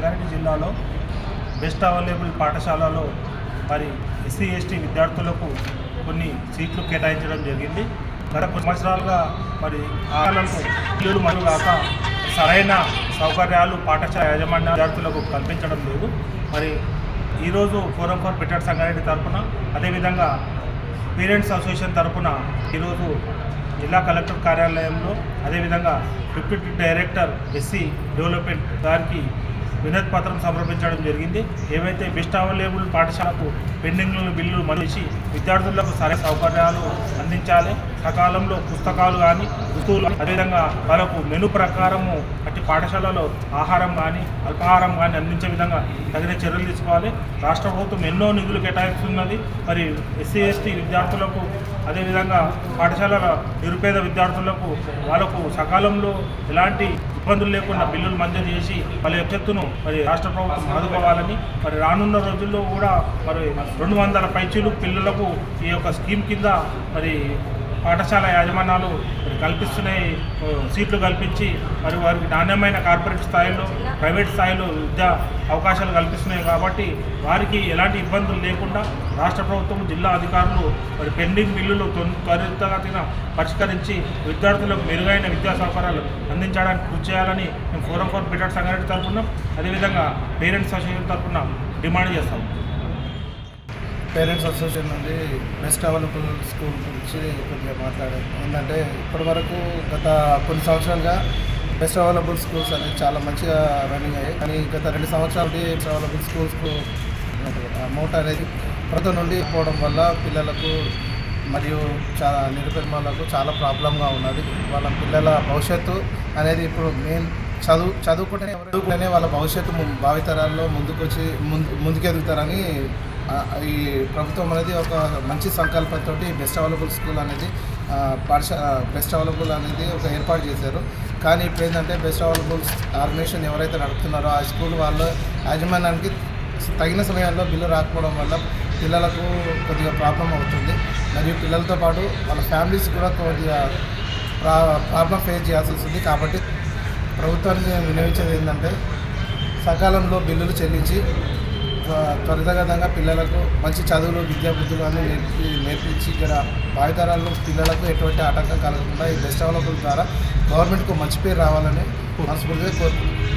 సంగారెడ్డి జిల్లాలో best available పాఠశాలలో మరి ఎస్సీ ఎస్టీ విద్యార్థులకు కొన్ని సీట్లు కేటాయించడం జరిగింది. గత కొన్ని సంవత్సరాలుగా మరి ఆలకు ఇల్లు మరియు కాక సరైన సౌకర్యాలు పాఠశాల యాజమాన్య విద్యార్థులకు కల్పించడం లేదు. మరి ఈరోజు ఫోరం ఫర్ బెటర్ సంగారెడ్డి తరఫున అదేవిధంగా పేరెంట్స్ అసోసియేషన్ తరఫున ఈరోజు జిల్లా కలెక్టర్ కార్యాలయంలో అదేవిధంగా డిప్యూటీ డైరెక్టర్ ఎస్సీ డెవలప్మెంట్ గారికి వినతి పత్రం సమర్పించడం జరిగింది. ఏవైతే బెస్ట్ అవైలబుల్ పాఠశాలకు పెండింగ్ బిల్లు మనిషి విద్యార్థులకు సరైన సౌకర్యాలు అందించాలి. సకాలంలో పుస్తకాలు కానీ దుస్తువులు అదేవిధంగా వాళ్ళకు మెను ప్రకారము అట్టి పాఠశాలలో ఆహారం కానీ అల్పాహారం కానీ అందించే విధంగా తగిన చర్యలు తీసుకోవాలి. రాష్ట్ర ప్రభుత్వం ఎన్నో నిధులు కేటాయిస్తున్నది. మరి ఎస్సీ ఎస్టీ విద్యార్థులకు అదేవిధంగా పాఠశాలల నిరుపేద విద్యార్థులకు వాళ్ళకు సకాలంలో ఎలాంటి ఇబ్బందులు లేకుండా బిల్లులు మంజూరు చేసి వాళ్ళ ఎత్తెత్తును మరి రాష్ట్ర ప్రభుత్వం ఆదుకోవాలని మరి రానున్న రోజుల్లో కూడా మరి రెండు వందల పైచీలు పిల్లలకు ఈ యొక్క స్కీమ్ కింద మరి పాఠశాల యాజమాన్యాలు కల్పిస్తున్నాయి సీట్లు కల్పించి మరి వారికి నాణ్యమైన కార్పొరేట్ స్థాయిలో ప్రైవేట్ స్థాయిలో విద్యా అవకాశాలు కల్పిస్తున్నాయి కాబట్టి వారికి ఎలాంటి ఇబ్బందులు లేకుండా రాష్ట్ర ప్రభుత్వం జిల్లా అధికారులు మరి పెండింగ్ బిల్లులు త్వరితగతిన పరిష్కరించి విద్యార్థులకు మెరుగైన విద్యా సౌకర్యాలు అందించడానికి కృషి చేయాలని మేము ఫోరం ఫోర్ బెటర్ సంఘటన తరఫున అదేవిధంగా పేరెంట్స్ అసోసియేషన్ తరఫున డిమాండ్ చేస్తాం. పేరెంట్స్ అసోసియేషన్ నుండి బెస్ట్ అవైలబుల్ స్కూల్ గురించి కొద్దిగా మాట్లాడాను ఏంటంటే ఇప్పటి వరకు గత కొన్ని సంవత్సరాలుగా బెస్ట్ అవైలబుల్ స్కూల్స్ అనేది చాలా మంచిగా రన్నింగ్ అయ్యాయి. కానీ గత రెండు సంవత్సరాలకి బెస్ట్ అవైలబుల్ స్కూల్స్కు అమౌంట్ అనేది ప్రతి నుండి పోవడం వల్ల పిల్లలకు మరియు చాలా నిరుపేదలకు చాలా ప్రాబ్లంగా ఉన్నది. వాళ్ళ పిల్లల భవిష్యత్తు అనేది ఇప్పుడు మెయిన్ చదువు చదువుకుంటేనే చదువుకుంటేనే వాళ్ళ భవిష్యత్తు భావితరాల్లో ముందుకు వచ్చి ముందు ముందుకెదుగుతారని ఈ ప్రభుత్వం అనేది ఒక మంచి సంకల్పంతో బెస్ట్ అవైలబుల్ స్కూల్ అనేది ఆ, పాఠశా బెస్ట్ అవైలబుల్ అనేది ఒక ఏర్పాటు చేశారు. కానీ ఇప్పుడు ఏంటంటే బెస్ట్ అవైలబుల్ ఆర్గనైజేషన్ ఎవరైతే నడుపుతున్నారో ఆ స్కూల్ వాళ్ళ యాజమాన్యానికి తగిన సమయాల్లో బిల్లు రాకపోవడం వల్ల పిల్లలకు కొద్దిగా ప్రాబ్లం అవుతుంది. మరియు పిల్లలతో పాటు వాళ్ళ ఫ్యామిలీస్ కూడా కొద్దిగా ప్రా ప్రాబ్లం ఫేస్ చేయాల్సి వస్తుంది. కాబట్టి ప్రభుత్వానికి వినియోగించేది ఏంటంటే సకాలంలో బిల్లులు చెల్లించి త్వరితగతంగా పిల్లలకు మంచి చదువులు విద్యా బుద్ధులు అన్నీ నేర్పి నేర్పించి ఇక్కడ భావితరాల్లో పిల్లలకు ఎటువంటి ఆటంకం కలగకుండా ఈ బెస్ట్ డెవలప్మెంట్ ద్వారా గవర్నమెంట్కు మంచి పేరు రావాలని మనస్ఫూర్తిగా కోరుకుంటున్నాను